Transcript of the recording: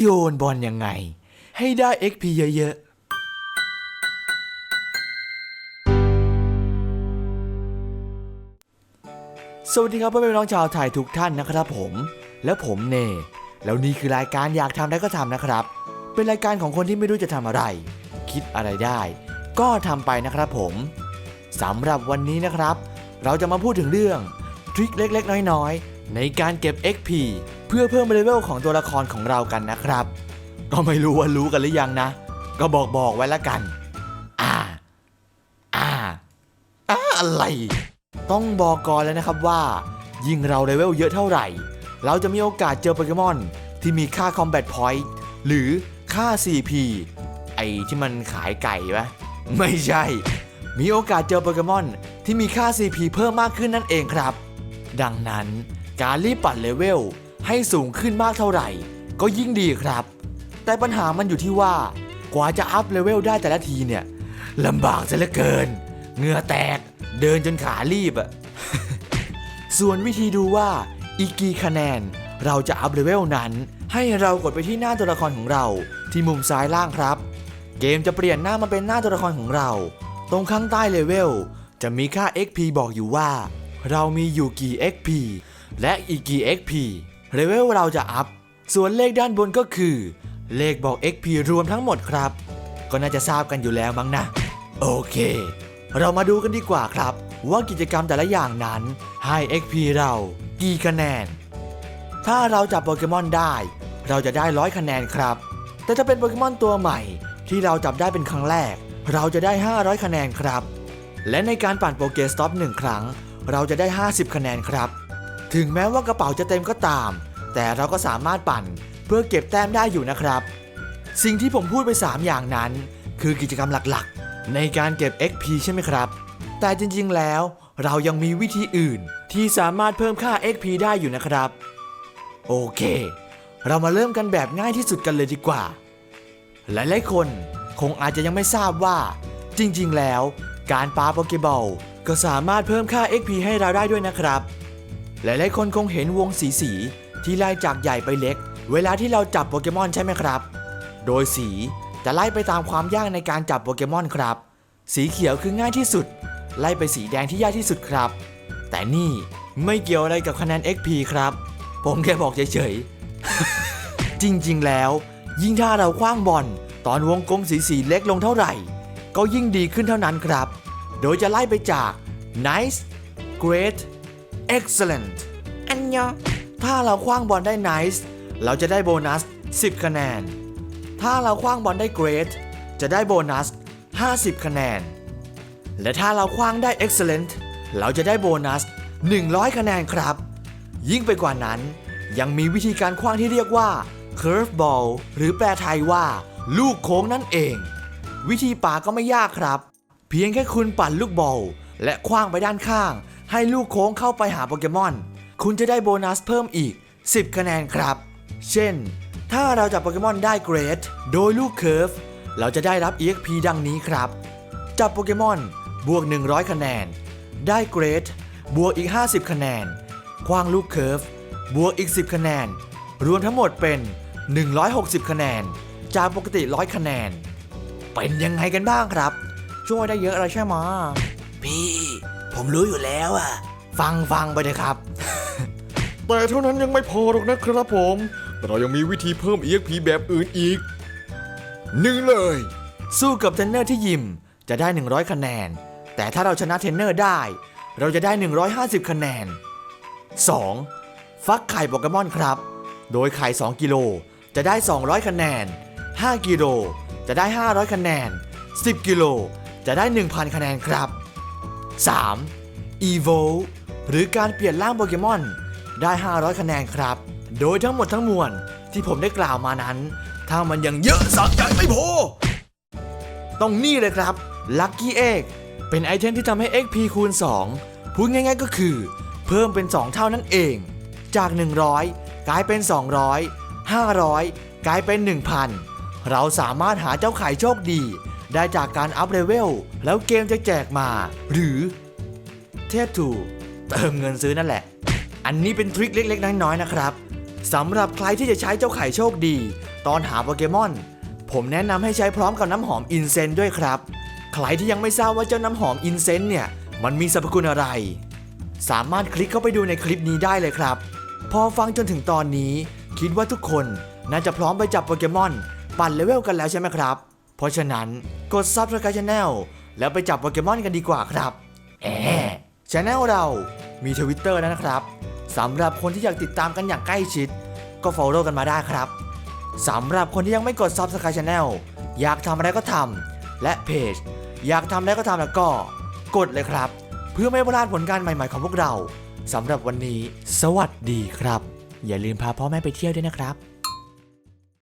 โยนบอลยังไง ให้ได้ XP เยอะๆสวัสดีครับพ่อแม่น้องชาวไทยทุกท่านนะครับผม และผมเน แล้วนี่คือรายการอยากทำได้ก็ทำนะครับ เป็นรายการของคนที่ไม่รู้จะทำอะไร คิดอะไรได้ ก็ทำไปนะครับผมสำหรับวันนี้นะครับ เราจะมาพูดถึงเรื่องทริคเล็กๆ น้อยๆ ในการเก็บ XP เพื่อเพิ่มเลเวลของตัวละครของเรากันนะครับ ก็ไม่รู้ว่ารู้กันหรือยังนะ ก็บอกบอกไว้ละกัน อ่า อ่า อ่าอะไร ต้องบอกก่อนเลยนะครับว่า ยิ่งเราเลเวลเยอะเท่าไหร่ เราจะมีโอกาสเจอโปเกมอนที่มีค่า Combat Point หรือค่า CP ไอที่มันขายไก่ปะไม่ใช่ มีโอกาสเจอโปเกมอนที่มีค่า CP เพิ่มมากขึ้นนั่นเองครับ ดังนั้น การรีบปั่นเลเวลให้สูงขึ้นมากเท่าไหร่ ก็ยิ่งดีครับ แต่ปัญหามันอยู่ที่ว่ากว่าจะอัพเลเวลได้แต่ละทีเนี่ยลำบากซะเหลือเกินเหงื่อแตกเดินจนขารีบอะส่วนวิธีดูว่าอีกกี่คะแนนเราจะอัพเลเวลนั้น ให้เรากดไปที่หน้าตัวละครของเรา ที่มุมซ้ายล่างครับ เกมจะเปลี่ยนหน้ามาเป็นหน้าตัวละครของเรา ตรงข้างใต้เลเวลจะมีค่า XP บอกอยู่ว่า เรามีอยู่กี่ XP และอีกกี่ XP เลเวลเราจะอัพ ส่วนเลขด้านบนก็คือ เลขบอก XP รวมทั้งหมดครับ ก็น่าจะทราบกันอยู่แล้วมั้งนะ โอเค เรามาดูกันดีกว่าครับ ว่ากิจกรรมแต่ละอย่างนั้นให้ XP เรากี่คะแนน ถ้าเราจับโปเกมอนได้ เราจะได้ร้อยคะแนนครับ แต่ถ้าเป็นโปเกมอนตัวใหม่ ที่เราจับได้เป็นครั้งแรก เราจะได้ 500 คะแนนครับ และในการปั่นโปเกสต็อป1ครั้ง เราจะได้ 50 คะแนนครับ ถึงแม้ว่ากระเป๋าจะเต็มก็ตาม แต่เราก็สามารถปั่นเพื่อเก็บแต้มได้อยู่นะครับ สิ่งที่ผมพูดไป 3 อย่างนั้น คือกิจกรรมหลักๆ ในการเก็บ XP ใช่ไหมครับ แต่จริงๆแล้วเรายังมีวิธีอื่นที่สามารถเพิ่มค่า XP ได้อยู่นะครับ โอเค เรามาเริ่มกันแบบง่ายที่สุดกันเลยดีกว่า หลายๆคนคงอาจจะยังไม่ทราบว่า จริงๆ แล้ว การปาโปเกบอลก็สามารถเพิ่มค่า XP ให้เราได้ด้วยนะครับ หลายๆคนคงเห็นวงสีสีที่ไล่จากใหญ่ไปเล็ก เวลาที่เราจับโปเกมอนใช่ไหมครับ โดยสีจะไล่ไปตามความยากในการจับโปเกมอนครับ สีเขียวคือง่ายที่สุด ไล่ไปสีแดงที่ยากที่สุดครับ แต่นี่ไม่เกี่ยวอะไรกับคะแนน XP ครับ ผมแค่บอกเฉยๆ จริงๆแล้ว ยิ่งถ้าเราคว้างบอลตอนวงกลมสีสีเล็กลงเท่าไหร่ ก็ยิ่งดีขึ้นเท่านั้นครับ โดยจะไล่ไปจาก nice great excellent อันยอถ้าเราคว้างบอลได้ nice เราจะได้โบนัส 10 คะแนน ถ้าเราคว้างบอลได้ great จะได้โบนัส 50 คะแนน และถ้าเราคว้างได้ excellent เราจะได้โบนัส 100 คะแนนครับ ยิ่งไปกว่านั้น ยังมีวิธีการคว้างที่เรียกว่า curve ball หรือแปลไทยว่า ลูกโค้งนั่นเอง วิธีป่าก็ไม่ยากครับ เพียงแค่คุณปั่นลูกบอลและคว้างไปด้านข้าง ให้ลูกโค้งเข้าไปหาโปเกมอน คุณจะได้โบนัสเพิ่มอีก 10 คะแนนครับ เช่น ถ้าเราจับโปเกมอนได้เกรด โดยลูกเคิร์ฟ เราจะได้รับ EXP ดังนี้ครับ จับโปเกมอน บวก 100 คะแนน ได้เกรด บวกอีก 50 คะแนน คว้างลูกเคิร์ฟ บวกอีก 10 คะแนน รวมทั้งหมดเป็น 160 คะแนน จากปกติ 100 คะแนน เป็นยังไงกันบ้างครับ ช่วยได้เยอะเลยใช่ไหมพี่ ผมรู้อยู่แล้วอะฟังฟังไปเลยครับ แต่เท่านั้นยังไม่พอหรอกนะครับผม เรายังมีวิธีเพิ่ม EXP แบบอื่นอีกหนึ่งเลย สู้กับเทรนเนอร์ที่ยิมจะได้ 100 คะแนน แต่ถ้าเราชนะเทรนเนอร์ได้ เราจะได้ 150 คะแนน 2. ฟักไข่โปเกมอนครับ โดยไข่ 2 กิโลจะได้ 200 คะแนน 5 กิโลจะได้ 500 คะแนน 10 กิโลจะได้ 1,000 คะแนนครับ 3. Evo หรือการเปลี่ยนร่างโปเกมอน ได้ 500 คะแนนครับ โดยทั้งหมดทั้งมวลที่ผมได้กล่าวมานั้น ถ้ามันยังเยอะสะใจไม่พอต้องนี่เลยครับ Lucky Egg เป็นไอเทมที่ทำให้ XP คูณ 2 พูดง่ายๆก็คือ เพิ่มเป็น 2 เท่านั่นเอง จาก 100 กลายเป็น 200 500 กลายเป็น 1,000 เราสามารถหาเจ้าไข่โชคดี ได้จากการอัพเลเวล แล้วเกมจะแจกมา หรือ เทพถูกเติมเงินซื้อนั่นแหละ อันนี้เป็นทริคเล็ก ๆ น้อยๆนะครับสำหรับใครที่จะใช้เจ้าไข่โชคดี ตอนหาโปเกมอน ผมแนะนำให้ใช้พร้อมกับน้ำหอมอินเซนต์ด้วยครับ ใครที่ยังไม่ทราบว่าเจ้าน้ำหอมอินเซนต์เนี่ย มันมีสรรพคุณอะไร สามารถคลิกเข้าไปดูในคลิปนี้ได้เลยครับ พอฟังจนถึงตอนนี้ คิดว่าทุกคนน่าจะพร้อมไปจับโปเกมอน ปั่นเลเวลกันแล้วใช่ไหมครับ เพราะฉะนั้นกด Subscribe Channel แล้วไปจับโปเกมอนกันดีกว่าครับแอช anel เรามี Twitter แล้วนะครับสำหรับคนที่อยากติดตามกันอย่างใกล้ชิด ก็ follow กันมาได้ครับสำหรับคนที่ยังไม่กด Subscribe Channel อยากทำอะไรก็ทำและเพจอยากทำอะไรก็ทำแล้วก็ กดเลยครับ เพื่อไม่พลาดผลการใหม่ๆของพวกเราสำหรับวันนี้ สวัสดีครับ อย่าลืมพาพ่อแม่ไปเที่ยวด้วยนะครับ